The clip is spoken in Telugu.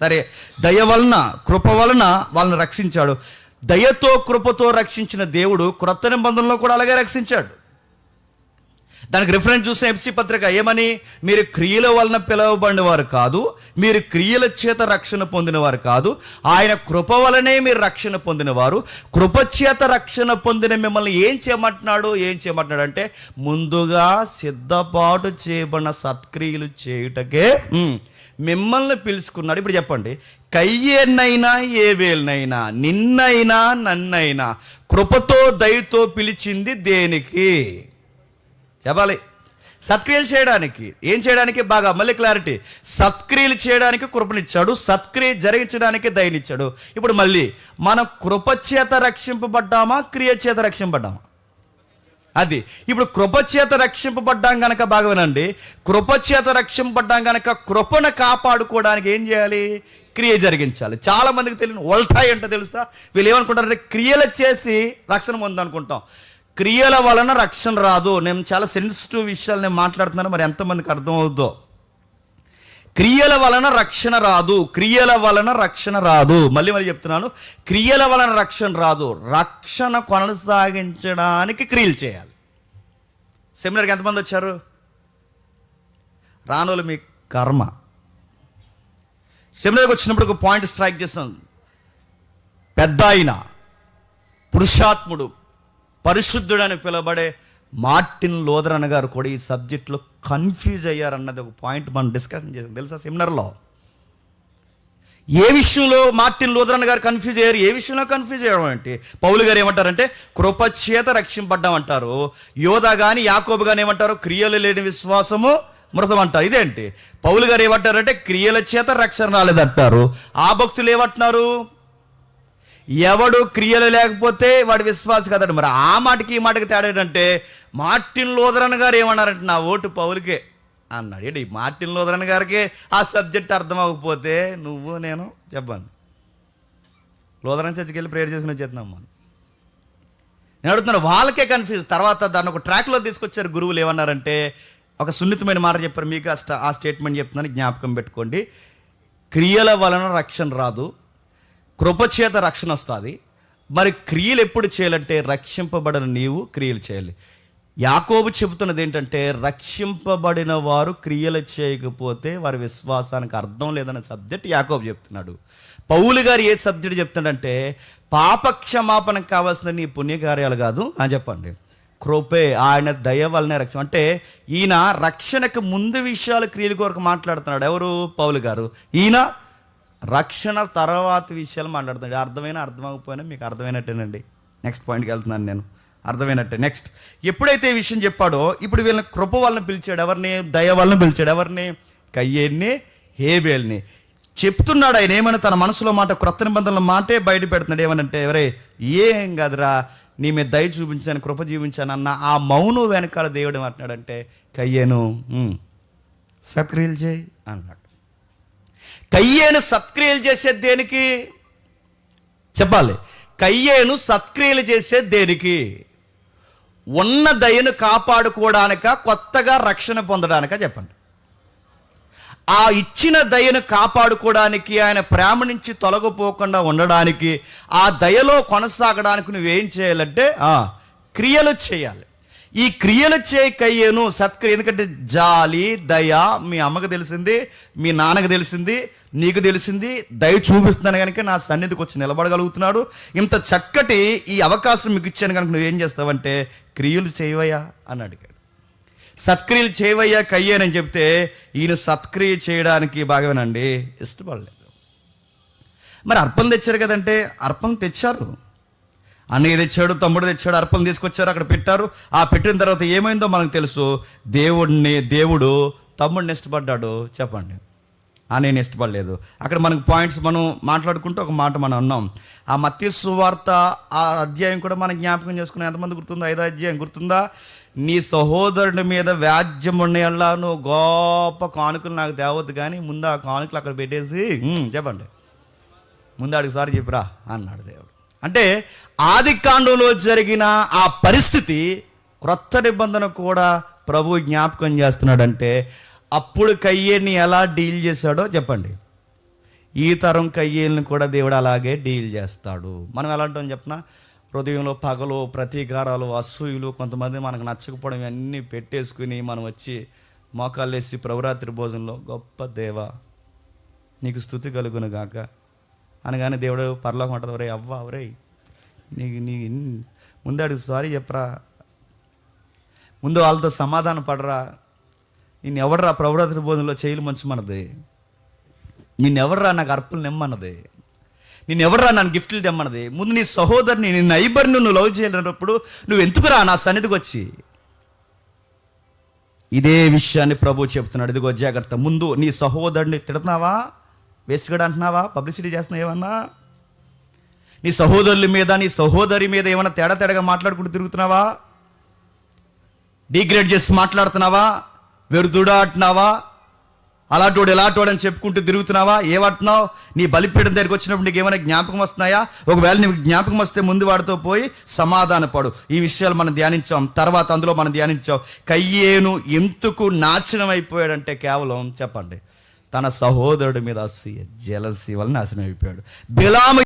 సరే దయ వలన కృప వలన వాళ్ళని రక్షించాడు. దయతో కృపతో రక్షించిన దేవుడు క్రొత్త నిబంధనలో కూడా అలాగే రక్షించాడు. దానికి రిఫరెన్స్ చూసిన ఎఫ్సి పత్రిక ఏమని? మీరు క్రియల వలన పిలువబడిన వారు కాదు మీరు క్రియల చేత రక్షణ పొందినవారు కాదు ఆయన కృప వలనే మీరు రక్షణ పొందినవారు. కృప చేత రక్షణ పొందిన మిమ్మల్ని ఏం చేయమంటున్నాడు? ఏం చేయమంటున్నాడు అంటే ముందుగా సిద్ధపాటు చేయబడిన సత్క్రియలు చేయుటకే మిమ్మల్ని పిలుచుకున్నాడు. ఇప్పుడు చెప్పండి. కయ్యేనైనా ఏ వేలనైనా నిన్నైనా నన్నైనా కృపతో దయతో పిలిచింది దేనికి? చెప్పాలి. సత్క్రియలు చేయడానికి. ఏం చేయడానికి? బాగా మళ్ళీ క్లారిటీ సత్క్రియలు చేయడానికి కృపనిచ్చాడు. సత్క్రియ జరిగించడానికి దయనిచ్చాడు. ఇప్పుడు మళ్ళీ మనం కృపచేత రక్షింపబడ్డామా? క్రియ చేత రక్షింపబడ్డామా? అది. ఇప్పుడు కృపచేత రక్షింపబడ్డాం గనక బాగా వినండి కృపచేత రక్షింపబడ్డాం గనక కృపను కాపాడుకోవడానికి ఏం చేయాలి? క్రియ జరిగించాలి. చాలా మందికి తెలియని ఒల్టాయి అంటే తెలుసా? వీళ్ళు ఏమనుకుంటారంటే క్రియలు చేసి రక్షణ పొందనుకుంటాం క్రియల వలన రక్షణ రాదు. నేను చాలా సెన్సిటివ్ విషయాలు నేను మాట్లాడుతున్నాను మరి ఎంతమందికి అర్థం అవుద్దో? క్రియల వలన రక్షణ రాదు క్రియల వలన రక్షణ రాదు. మళ్ళీ మళ్ళీ చెప్తున్నాను. క్రియల వలన రక్షణ రాదు. రక్షణ కొనసాగించడానికి క్రియలు చేయాలి. సెమినార్కి ఎంతమంది వచ్చారు? రానోళ్ళు మీ కర్మ. సెమినార్కి వచ్చినప్పుడు ఒక పాయింట్ స్ట్రైక్ చేస్తాను పెద్ద ఆయన పురుషాత్ముడు పరిశుద్ధుడని పిలబడే మార్టిన్ లోదరన్ గారు కూడా ఈ సబ్జెక్ట్లో కన్ఫ్యూజ్ అయ్యారన్నది ఒక పాయింట్ మనం డిస్కషన్ చేసాం. తెలుసా సెమినార్లో? ఏ విషయంలో మార్టిన్ లూథరన్ గారు కన్ఫ్యూజ్ అయ్యారు? ఏ విషయంలో కన్ఫ్యూజ్ అయ్యడం అంటే పౌలు గారు ఏమంటారంటే కృపచేత రక్షింపడ్డామంటారు. యోధ కానీ యాకోబు కానీ ఏమంటారు? క్రియలు లేని విశ్వాసము మృతం అంటారు. ఇదేంటి పౌలు గారు ఏమంటారంటే క్రియల చేత రక్షణ రాలేదంటారు. ఆ భక్తులు ఏమంటున్నారు? ఎవడు క్రియలు లేకపోతే వాడు విశ్వాస కదడు. మరి ఆ మాటకి ఈ మాటకి తేడా ఏంటంటే మార్టిన్ లోదరన్ గారు ఏమన్నారంటే నా ఓటు పౌరుకే అన్నాడు. ఏంటి? మార్టిన్ లోదరన్ గారికి ఆ సబ్జెక్ట్ అర్థం అవ్వకపోతే నువ్వు నేను చెప్పండి లోదరన్ చర్చికి వెళ్ళి ప్రేయర్ చేసుకుని వచ్చేస్తున్నాం మనం. నేను అడుగుతున్నాను వాళ్ళకే కన్ఫ్యూజ్ తర్వాత దాన్ని ఒక ట్రాక్లో తీసుకొచ్చారు గురువులు ఏమన్నారంటే ఒక సున్నితమైన మాట చెప్పారు. మీకు ఆ ఆ స్టేట్మెంట్ చెప్తున్నాను జ్ఞాపకం పెట్టుకోండి. క్రియల వలన రక్షణ రాదు కృపచేత రక్షణ వస్తుంది. మరి క్రియలు ఎప్పుడు చేయాలంటే రక్షింపబడిన నీవు క్రియలు చేయాలి. యాకోబు చెబుతున్నది ఏంటంటే రక్షింపబడిన వారు క్రియలు చేయకపోతే వారి విశ్వాసానికి అర్థం లేదనే సబ్జెక్ట్ యాకోబు చెప్తున్నాడు. పౌలు గారు ఏ సబ్జెక్ట్ చెప్తున్నాడంటే పాపక్షమాపణకు కావాల్సిన నీ పుణ్యకార్యాలు కాదు అని చెప్పండి. కృపే ఆయన దయ వల్లనే రక్షణ అంటే ఈయన రక్షణకు ముందు విషయాలు క్రియల కొరకు మాట్లాడుతున్నాడు. ఎవరు? పౌలు గారు. ఈయన రక్షణ తర్వాత విషయాలు మాట్లాడుతున్నాడు. అర్థమైన అర్థమకపోయినా మీకు అర్థమైనట్టేనండి. నెక్స్ట్ పాయింట్కి వెళ్తున్నాను నేను. అర్థమైనట్టే. నెక్స్ట్ ఎప్పుడైతే ఈ విషయం చెప్పాడో ఇప్పుడు వీళ్ళని కృప వలన పిలిచాడు ఎవరిని? దయ వలన పిలిచాడు ఎవరిని? కయ్యేన్ని హేబేల్ని. చెప్తున్నాడు ఆయన ఏమైనా? తన మనసులో మాట క్రొత్త నిబంధనల మాటే బయట పెడుతున్నాడు. ఏమనంటే ఎవరే ఏం కాదురా? నీ మీద దయ చూపించాను కృప జీవించాను అన్న ఆ మౌనం వెనకాల దేవుడు అంటున్నాడంటే కయ్యేను ఉమ్, సత్క్రియలు చేయి అన్నాడు. కయ్యేను సత్క్రియలు చేసేది దేనికి? చెప్పాలి. కయ్యేను సత్క్రియలు చేసేది దేనికి? ఉన్న దయను కాపాడుకోవడానిక కొత్తగా రక్షణ పొందడానిక చెప్పండి. ఆ ఇచ్చిన దయను కాపాడుకోవడానికి ఆయన ప్రేమ నుంచి తొలగిపోకుండా ఉండడానికి ఆ దయలో కొనసాగడానికి నువ్వేం చేయాలంటే క్రియలు చేయాలి. ఈ క్రియలు చేయకయ్యేను సత్క్రియ. ఎందుకంటే జాలి దయ మీ అమ్మకు తెలిసింది మీ నాన్నకు తెలిసింది నీకు తెలిసింది దయ చూపిస్తున్నాను కనుక నా సన్నిధికి వచ్చి నిలబడగలుగుతున్నాడు. ఇంత చక్కటి ఈ అవకాశం మీకు ఇచ్చాను కనుక నువ్వేం చేస్తావంటే క్రియలు చేయవయ్యా అని అడిగాడు. సత్క్రియలు చేయవయ్యా కయ్యానని చెప్తే ఈయన సత్క్రియ చేయడానికి బాగానండి ఇష్టపడలేదు. మరి అర్పణ తెచ్చారు కదంటే అర్పణ తెచ్చారు. అన్నయ్య తెచ్చాడు తమ్ముడు తెచ్చాడు అర్పణ తీసుకొచ్చారు అక్కడ పెట్టారు. ఆ పెట్టిన తర్వాత ఏమైందో మనకు తెలుసు. దేవుడిని దేవుడు తమ్ముడిని ఇష్టపడ్డాడు చెప్పండి. ఆ నేను ఇష్టపడలేదు అక్కడ మనకు పాయింట్స్ మనం మాట్లాడుకుంటూ ఒక మాట మనం అన్నాం. ఆ మత్య సువార్త ఆ అధ్యాయం కూడా మనం జ్ఞాపకం చేసుకుని ఎంతమంది గుర్తుందా? ఐదో అధ్యాయం గుర్తుందా? నీ సహోదరుడి మీద వ్యాజ్యం ఉండేలా నువ్వు గొప్ప కానుకలు నాకు తేవద్దు కానీ ముందు ఆ కానుకలు అక్కడ పెట్టేసి చెప్పండి. ముందు అడిగి సారి చెప్పిరా అన్నాడు దేవుడు. అంటే ఆది కాండంలో జరిగిన ఆ పరిస్థితి క్రొత్త నిబంధన కూడా ప్రభు జ్ఞాపకం చేస్తున్నాడంటే అప్పుడు కయ్యేని ఎలా డీల్ చేశాడో చెప్పండి. ఈ తరం కయ్యేళ్ళని కూడా దేవుడు అలాగే డీల్ చేస్తాడు. మనం ఎలాంటి చెప్పిన హృదయంలో పగలు ప్రతీకారాలు అసూయులు కొంతమంది మనకు నచ్చకపోవడం ఇవన్నీ పెట్టేసుకుని మనం వచ్చి మోకాళ్ళు వేసి ప్రవరాత్రి భోజనంలో గొప్ప దేవ నీకు స్థుతి కలుగును గాక. అనగానే దేవుడు పరలోకం ఉంటుంది ఒరే అవ్వ ఒరే నీకు నీ ముందు అడుగు సారీ చెప్పరా? ముందు వాళ్ళతో సమాధాన పడరా? నిన్ను ఎవడరా ప్రవరాత్రి బోధనలో చేయలు మంచమన్నది? నిన్నెవర్రా నాకు అర్పులు నిమ్మన్నది? నిన్నెవర్రా నన్ను గిఫ్ట్లు తెమ్మన్నది? ముందు నీ సహోదరిని నీ నైబర్ని నువ్వు లవ్ చేయలేనప్పుడు నువ్వు ఎందుకురా నా సన్నిధికి వచ్చి? ఇదే విషయాన్ని ప్రభు చెప్తున్నాడు. ఇదిగో జాగ్రత్త. ముందు నీ సహోదరుని తిడుతున్నావా? వేసుగడ అంటున్నావా పబ్లిసిటీ చేస్తున్నావు ఏమన్నా? నీ సహోదరుల మీద నీ సహోదరి మీద ఏమైనా తేడా తేడాగా మాట్లాడుకుంటూ తిరుగుతున్నావా? డిగ్రేడ్ చేసి మాట్లాడుతున్నావా? వెరుదుడా అంటున్నావా అలాంటోడు ఎలాంటోడు అని చెప్పుకుంటూ తిరుగుతున్నావా? ఏమంటున్నావు? నీ బలిపీఠం దగ్గరికి వచ్చినప్పుడు నీకు ఏమైనా జ్ఞాపకం వస్తున్నాయా? ఒకవేళ నీకు జ్ఞాపకం వస్తే ముందు వాడితో పోయి సమాధానపడు ఈ విషయాలు మనం ధ్యానించాం. తర్వాత అందులో మనం ధ్యానించాం. కయ్యేను ఎందుకు నాశనం అయిపోయాడంటే కేవలం చెప్పండి. తన సహోదరుడి మీద అసూయ జలసి వల్ల నాశనం అయిపోయాడు. బిలాము